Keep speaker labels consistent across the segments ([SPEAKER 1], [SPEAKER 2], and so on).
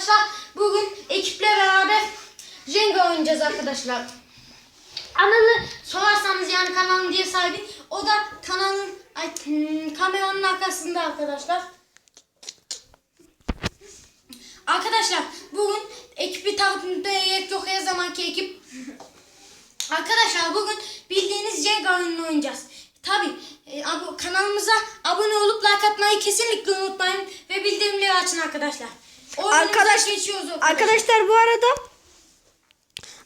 [SPEAKER 1] arkadaşlar. Bugün ekiple beraber Jenga oynayacağız arkadaşlar. Anıl'ı sorarsanız yani kanalın diye sahibi. O da kanalın ay, hmm, kameranın arkasında arkadaşlar. Arkadaşlar bugün ekibi tanıtmaya gerek yok her zamanki ekip. Arkadaşlar bugün bildiğiniz Jenga oyununu oynayacağız. Tabi kanalımıza abone olup like atmayı kesinlikle unutmayın ve bildirimleri açın arkadaşlar.
[SPEAKER 2] Arkadaş-
[SPEAKER 1] geçiyoruz arkadaşlar.
[SPEAKER 2] Arkadaşlar bu arada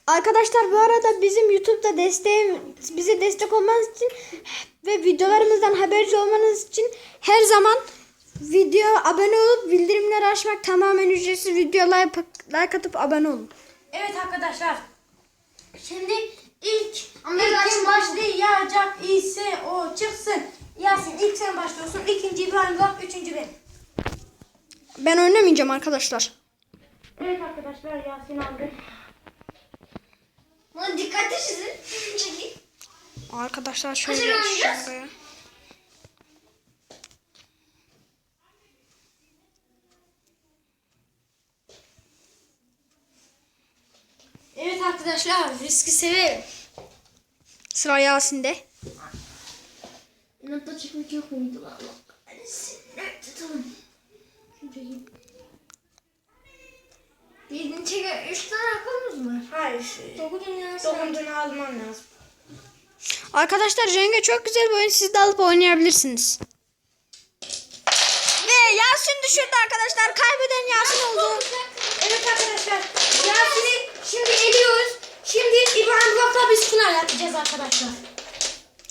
[SPEAKER 2] Arkadaşlar bu arada bizim YouTube'da desteğim bize destek olmanız için ve videolarımızdan haberci olmanız için her zaman video abone olup bildirimleri açmak tamamen ücretsiz video like, like atıp abone olun.
[SPEAKER 1] Evet arkadaşlar. Şimdi ilk ilk kim başlayacak ise o çıksın. Yasin ilk sen başlıyorsun. İkinci İbrahim bak. Üçüncü ben.
[SPEAKER 2] Ben oynamayacağım arkadaşlar.
[SPEAKER 1] Evet arkadaşlar Yasin aldı.
[SPEAKER 3] Lan çizin. Çekil.
[SPEAKER 2] Arkadaşlar şöyle şuraya.
[SPEAKER 1] Evet arkadaşlar riski severim.
[SPEAKER 2] Sıra Yasin'de.
[SPEAKER 3] Notla çekmek yok muydu lan? Hadi sinir Üç tane hakkımız mı?
[SPEAKER 1] Hayır.
[SPEAKER 3] Dokuzun yarısı.
[SPEAKER 1] Dokuncunu alman lazım.
[SPEAKER 2] Arkadaşlar Jenga çok güzel bir oyun. Siz de alıp oynayabilirsiniz. Ve Yasin düşürdü arkadaşlar. Kaybeden Yasin oldu.
[SPEAKER 1] Evet arkadaşlar. Yasin'i şimdi eliyoruz. Şimdi İbrahim Burak'la biz final yapacağız arkadaşlar.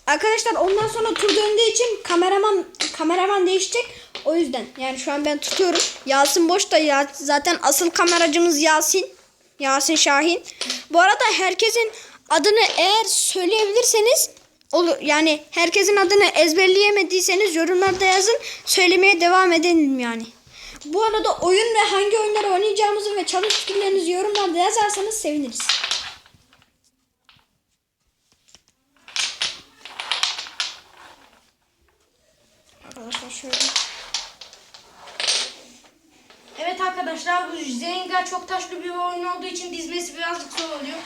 [SPEAKER 2] Arkadaşlar ondan sonra tur döndüğü için kameraman kameraman değişecek. O yüzden yani şu an ben tutuyorum. Yasin boşta ya zaten asıl kameracımız Yasin. Yasin Şahin. Bu arada herkesin adını eğer söyleyebilirseniz olur yani herkesin adını ezberleyemediyseniz yorumlarda yazın. Söylemeye devam edelim yani. Bu arada oyun ve hangi oyunları oynayacağımızı ve çalış fikirlerinizi yorumlarda yazarsanız seviniriz. Arkadaşlar şöyle.
[SPEAKER 1] Evet arkadaşlar bu Zenga çok taşlı bir oyun olduğu için dizmesi birazcık zor oluyor.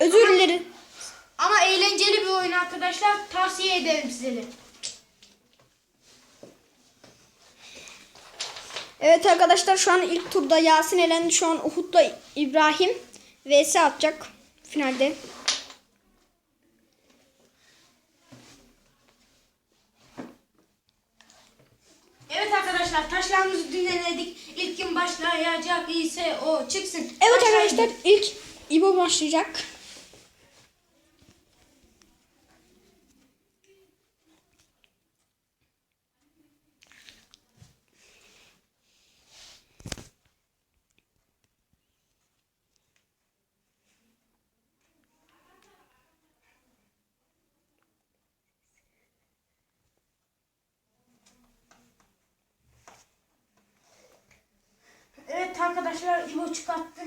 [SPEAKER 2] Özür dilerim.
[SPEAKER 1] Ama eğlenceli bir oyun arkadaşlar. Tavsiye ederim size de.
[SPEAKER 2] Evet arkadaşlar şu an ilk turda Yasin elendi. Şu an Uhud'da İbrahim vs atacak finalde.
[SPEAKER 1] Evet arkadaşlar taşlarımızı dinledik. İlk kim başlayacak ise o çıksın.
[SPEAKER 2] Evet arkadaşlar ilk İbo başlayacak.
[SPEAKER 1] Evet İbo çıkarttı.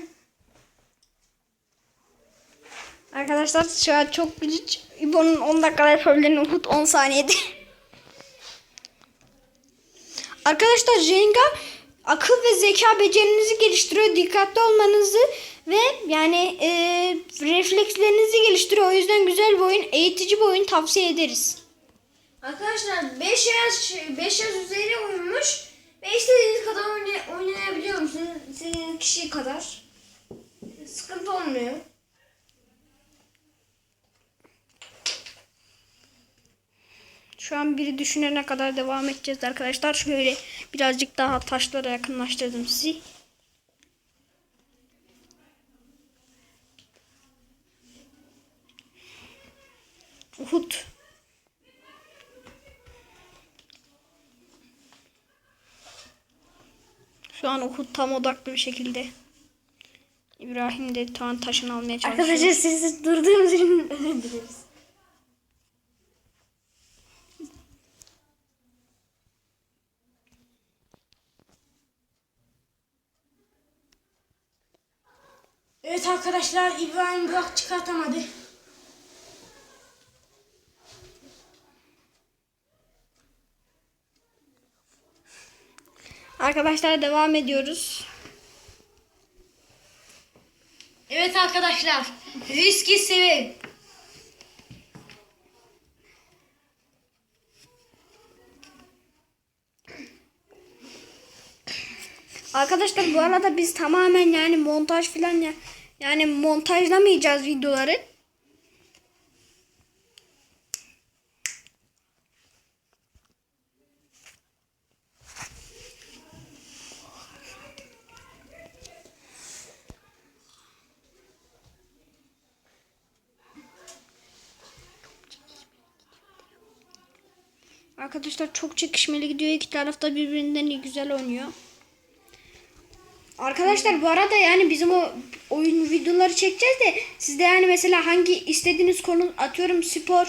[SPEAKER 2] Arkadaşlar şu an çok güç. İbo'nun 10 dakikada yapabildiğini Uhud 10 saniyede. Arkadaşlar Jenga akıl ve zeka becerinizi geliştiriyor. Dikkatli olmanızı ve yani e, reflekslerinizi geliştiriyor. O yüzden güzel bir oyun, eğitici bir oyun tavsiye ederiz.
[SPEAKER 3] Arkadaşlar 5 yaş 5 yaş üzeri oyunmuş ve istediğiniz kadar oynay- 10 kişi kadar sıkıntı olmuyor.
[SPEAKER 2] Şu an biri düşünene kadar devam edeceğiz arkadaşlar. Şöyle birazcık daha taşlara yakınlaştırdım sizi. Uhud Şu an Uhud tam odaklı bir şekilde. İbrahim de şu an taşını almaya çalışıyor.
[SPEAKER 3] Arkadaşlar siz durduğunuz için özür dileriz.
[SPEAKER 1] Evet arkadaşlar İbrahim Burak çıkartamadı.
[SPEAKER 2] Arkadaşlar devam ediyoruz.
[SPEAKER 1] Evet arkadaşlar. Riski severim.
[SPEAKER 2] Arkadaşlar bu arada biz tamamen yani montaj falan ya yani montajlamayacağız videoları. Arkadaşlar çok çekişmeli gidiyor. İki taraf da birbirinden iyi güzel oynuyor. Arkadaşlar bu arada yani bizim o oyun videoları çekeceğiz de siz de yani mesela hangi istediğiniz konu atıyorum spor,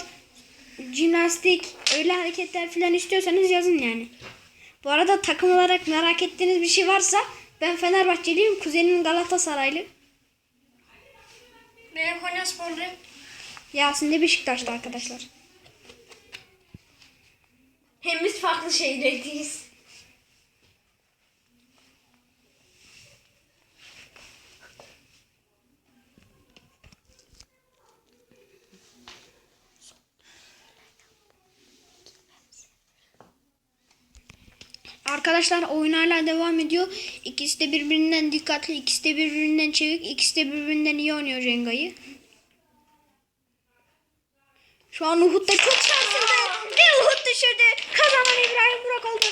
[SPEAKER 2] jimnastik, öyle hareketler falan istiyorsanız yazın yani. Bu arada takım olarak merak ettiğiniz bir şey varsa ben Fenerbahçeliyim, kuzenim Galatasaraylı.
[SPEAKER 1] Benim Konya sporluyum.
[SPEAKER 2] Yasin de Beşiktaşlı arkadaşlar.
[SPEAKER 3] Hem biz farklı şeylerdeyiz.
[SPEAKER 2] Arkadaşlar oyun devam ediyor. İkisi de birbirinden dikkatli, ikisi de birbirinden çevik, ikisi de birbirinden iyi oynuyor Jenga'yı. Şu an Uhud da çok şanslı. Düşürdü. Kazanan İbrahim Burak oldu.